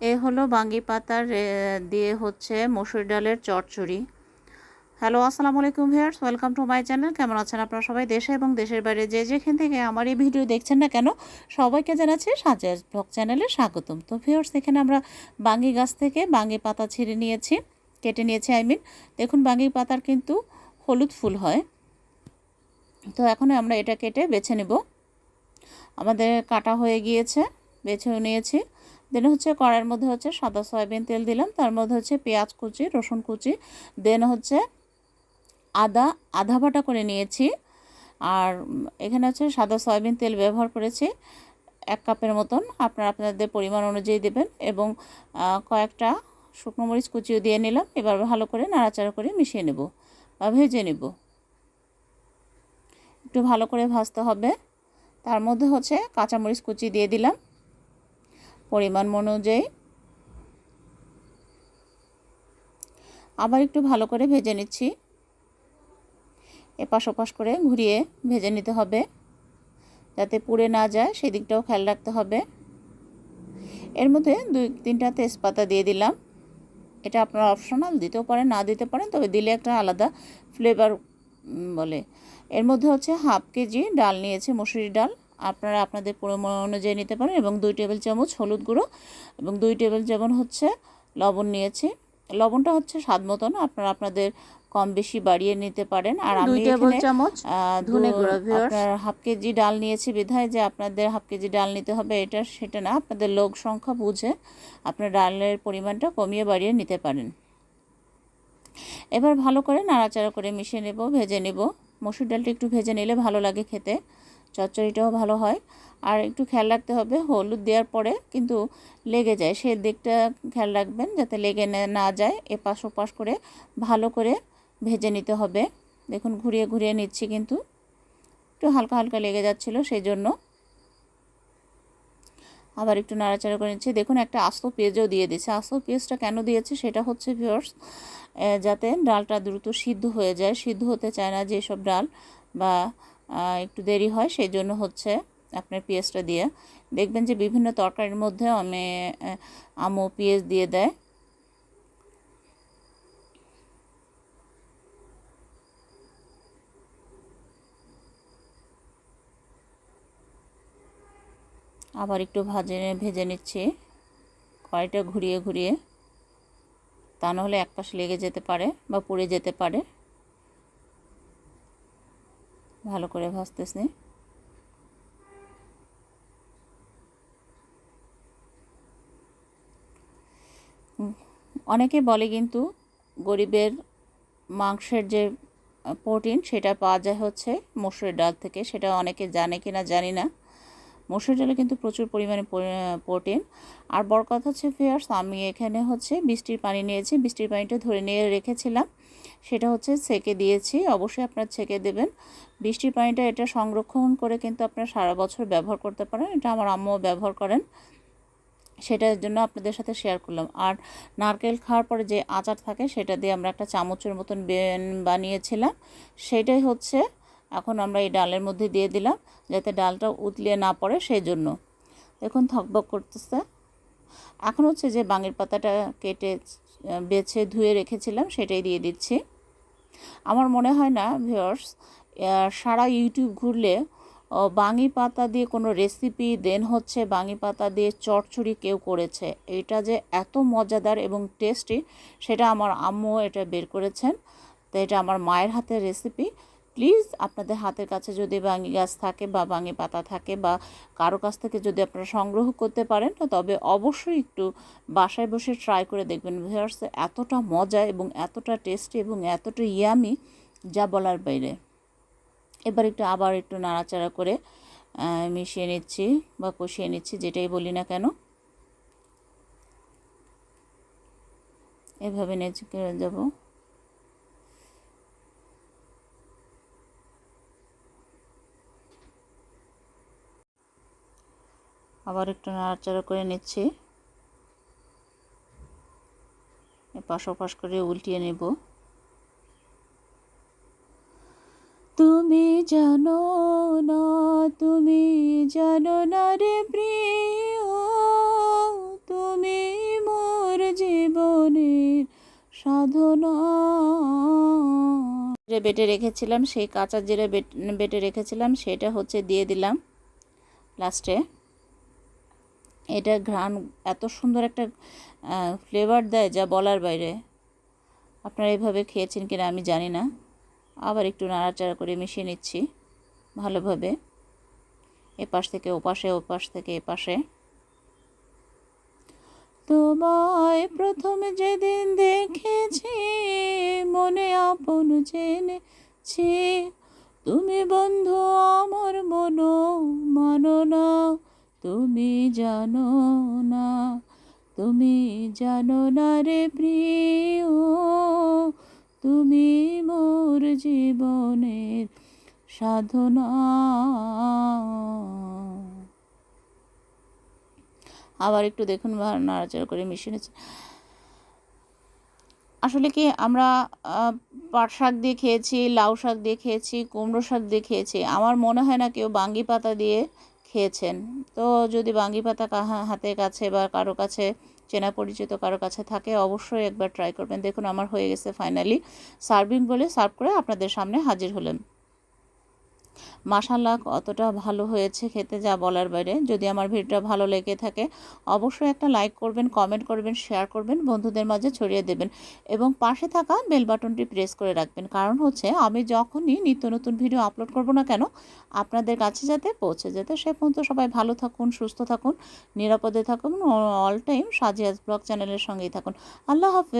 এ হলো বাঙ্গি পাতার দিয়ে হচ্ছে মসুর ডালের চচ্চড়ি। হ্যালো, আসসালামু আলাইকুম viewers, welcome to my channel. কেমন আছেন আপনারা সবাই? দেশে এবং দেশের বাইরে যে যেখান থেকে আমার এই ভিডিও দেখছেন না কেন, সবাইকে জানাচ্ছি সাজাজ ব্লগ চ্যানেলে স্বাগতম। তো ভিউয়ার্স, এখানে আমরা বাঙ্গি গাছ থেকে বাঙ্গি পাতা ছিঁড়ে নিয়েছি, কেটে নিয়েছি, আই মিন, দেখুন বাঙ্গি পাতার কিন্তু হলুদ ফুল হয়। তো এখন আমরা এটা কেটে বেছে নেব। আমাদের কাটা হয়ে গিয়েছে বেছেও নিয়েছি। দেন হচ্ছে কড়াইয়ের মধ্যে হচ্ছে সাদা সয়াবিন তেল দিলাম, তার মধ্যে হচ্ছে পেঁয়াজ কুচি, রসুন কুচি, দেন হচ্ছে আদা, আধা বাটা করে নিয়েছি, আর এখানে হচ্ছে সাদা সয়াবিন তেল ব্যবহার করেছি এক কাপের মতন, আপনারা আপনাদের পরিমাণ অনুযায়ী দেবেন, এবং কয়েকটা শুকনো মরিচ কুচিও দিয়ে নিলাম, এবার ভালো করে নাড়াচাড়া করে মিশিয়ে নেব বা ভেজে নেব। একটু ভালো করে ভাজতে হবে, তার মধ্যে হচ্ছে কাঁচামরিচ কুচি দিয়ে দিলাম পরিমাণ অনুযায়ী। আবার একটু ভালো করে ভেজে নিচ্ছি। এপাশ ওপাশ করে ঘুরিয়ে ভেজে নিতে হবে। যাতে পুড়ে না যায় সেদিকটাও খেয়াল রাখতে হবে। এর মধ্যে দুই তিনটা তেজপাতা দিয়ে দিলাম। এটা আপনারা অপশনাল দিতেও পারেন, না দিতে পারেন, তবে দিলে একটা আলাদা ফ্লেভার বলে। এর মধ্যে হচ্ছে হাফ কেজি ডাল নিয়েছে মসুরি ডাল। আপনারা আপনাদের পরিমাণ অনুযায়ী নিতে পারেন এবং দুই টেবিল চামচ হলুদ গুঁড়ো এবং দুই টেবিল চামচ হচ্ছে লবণ নিয়েছি। লবণটা হচ্ছে স্বাদ মতন আপনারা আপনাদের কম বেশি বাড়িয়ে নিতে পারেন। আর আমি এখানে আপনার হাফ কেজি ডাল নিয়েছি বিধায় যে আপনাদের হাফ কেজি ডাল নিতে হবে এটা সেটা না আপনাদের লোক সংখ্যা বুঝে আপনার ডালের পরিমাণটা কমিয়ে বাড়িয়ে নিতে পারেন। এবার ভালো করে নাড়াচাড়া করে মিশিয়ে নেব ভেজে নেব। মসুর ডালটা একটু ভেজে নিলে ভালো লাগে খেতে। চচ্চড়িটাও ভালো হয়। আর একটু খেয়াল রাখতে হবে, হলুদ দেওয়ার পরে কিন্তু লেগে যায়। সেই দিকটা খেয়াল রাখবেন যাতে লেগে না যায়, এপাশ ওপাশ করে ভালো করে ভেজে নিতে হবে। দেখুন, ঘুরিয়ে ঘুরিয়ে নিচ্ছি কিন্তু। একটু হালকা হালকা লেগে যাচ্ছিল সেই জন্য আবার একটু নাড়াচাড়া করে নিচ্ছি। দেখুন, একটা আস্ত পেঁয়াজও দিয়ে দিয়েছে। আস্ত পেঁয়াজটা কেন দিয়েছে সেটা হচ্ছে ভিওর্স যাতে ডালটা দ্রুত সিদ্ধ হয়ে যায়। সিদ্ধ হতে চায় না যেসব ডাল বা একটু দেরি হয় সেই জন্য হচ্ছে আপনার পেঁয়াজটা দিয়ে। দেখবেন যে বিভিন্ন তরকারির মধ্যে আমি আমও পেঁয়াজ দিয়ে দেয়। আবার একটু ভাজে, ভেজে নিচ্ছি। কড়াইটা ঘুরিয়ে ঘুরিয়ে তা নাহলে এক পাশে লেগে যেতে পারে বা পুড়ে যেতে পারে। ভালো করে ভাজতেছি। অনেকে বলে কিন্তু গরিবের মাংসের যে প্রোটিন সেটা পাওয়া যায় হচ্ছে মসুরের ডাল থেকে, সেটা অনেকে জানে কি না জানি না। মসুর ডালে কিন্তু প্রচুর পরিমাণে প্রোটিন। আর বড় কথা হচ্ছে ফেয়ার্স আমি এখানে হচ্ছে বৃষ্টির পানি নিয়েছি, বৃষ্টির পানিটা ধরে নিয়ে রেখেছিলাম। সেটা হচ্ছে ছেঁকে দিয়েছি, অবশ্যই আপনার ছেঁকে দেবেন। বৃষ্টির পানিটা এটা সংরক্ষণ করে কিন্তু আপনার সারা বছর ব্যবহার করতে পারেন। এটা আমার আম্মুও ব্যবহার করেন। সেটার জন্য আপনাদের সাথে শেয়ার করলাম। আর নারকেল খাওয়ার পরে যে আচার থাকে, সেটা দিয়ে আমরা একটা চামচের মতন বানিয়েছিলাম। সেটাই হচ্ছে এখন আমরা এই ডালের মধ্যে দিয়ে দিলাম, যাতে ডালটা উতলিয়ে না পড়ে সেই জন্য দেখুন থকবক করতেছে। এখন হচ্ছে যে বাঙের পাতাটা কেটে বেছে ধুয়ে রেখেছিলাম, সেটাই দিয়ে দিচ্ছি। আমার মনে হয় না ভিওর্স সারা ইউটিউব ঘুরলে বাঙি পাতা দিয়ে কোনো রেসিপি দেন হচ্ছে বাঙি পাতা দিয়ে চটচড়ি কেউ করেছে। এটা যে এত মজাদার এবং টেস্টি সেটা আমার আম্মু এটা বের করেছেন। তো এটা আমার মায়ের হাতের রেসিপি প্লিজ আপনাদের হাতের কাছে যদি বাঙি গাছ থাকে বা বাঙি পাতা থাকে বা কারও কাছ থেকে যদি আপনারা সংগ্রহ করতে পারেন তবে অবশ্যই একটু বাসায় বসে ট্রাই করে দেখবেন। ভিউয়ার্স, এতটা মজা এবং এতটা টেস্টি এবং এতটা ইয়ামি যা বলার বাইরে। এবার একটু আবার একটু নাড়াচাড়া করে মিশিয়ে নিচ্ছি বা কষিয়ে নিচ্ছি, যেটাই বলি না কেন। এভাবে নেচে যাব। আবার একটু নাড়াচাড়া করে নিচ্ছি। পাশ পাশ করে উল্টিয়ে নেব। তুমি জানো না, তুমি জানো না রে প্রিয়, তুমি মোর জীবনের সাধনা। জিরে বেটে রেখেছিলাম, সেই কাঁচা জিরে বেটে রেখেছিলাম, সেটা হচ্ছে দিয়ে দিলাম লাস্টে। এটা ঘ্রাণ, এত সুন্দর একটা ফ্লেভার দেয় যা বলার বাইরে। আপনারা এইভাবে খেয়েছেন কিনা আমি জানি না। আবার একটু নাড়াচাড়া করে মিশিয়ে নিচ্ছি ভালোভাবে। এপাশ থেকে ওপাশে, ওপাশ থেকে এপাশে। তোমায় প্রথমে যেদিন দেখেছি, মনে আপন জেনেছি। তুমি বন্ধু আমার মন মানো না। তুমি জানো না, তুমি জানো না রে প্রিয়, তুমি মোর জীবনের সাধনা। আবার একটু দেখুন নাড়াচাড়া করে মিশিয়ে নিচ্ছি। আসলে কি আমরা পাট শাক দিয়ে খেয়েছি, লাউ শাক দিয়ে খেয়েছি, কুমড়ো শাক দিয়ে খেয়েছি, আমার মনে হয় না কেউ বাঙ্গি পাতা দিয়ে খেয়েছেন। তো যদি বাঙ্গি পাতা কাহা হাতের কাছে বা কারও কাছে চেনা পরিচিত কারও কাছে থাকে, অবশ্যই একবার ট্রাই করবেন। দেখুন, আমার হয়ে গেছে ফাইনালি সার্ভিং বলে সার্ভ করে আপনাদের সামনে হাজির হলেন মাশাল্লাহ কতটা ভালো হয়েছে খেতে, যা বলার বাইরে। যদি আমার ভিডিওটা ভালো লেগে থাকে, অবশ্যই একটা লাইক করবেন, কমেন্ট করবেন, শেয়ার করবেন, বন্ধুদের মাঝে ছড়িয়ে দেবেন এবং পাশে থাকা বেল বাটনটি প্রেস করে রাখবেন। কারণ হচ্ছে, আমি যখনই নিত্য নতুন ভিডিও আপলোড করব না কেন, আপনাদের কাছে যাতে পৌঁছে যেতে, সে পর্যন্ত সবাই ভালো থাকুন, সুস্থ থাকুন, নিরাপদে থাকুন, অল টাইম সাজিয়াজ ব্লগ চ্যানেলের সঙ্গেই থাকুন। আল্লাহ হাফেজ।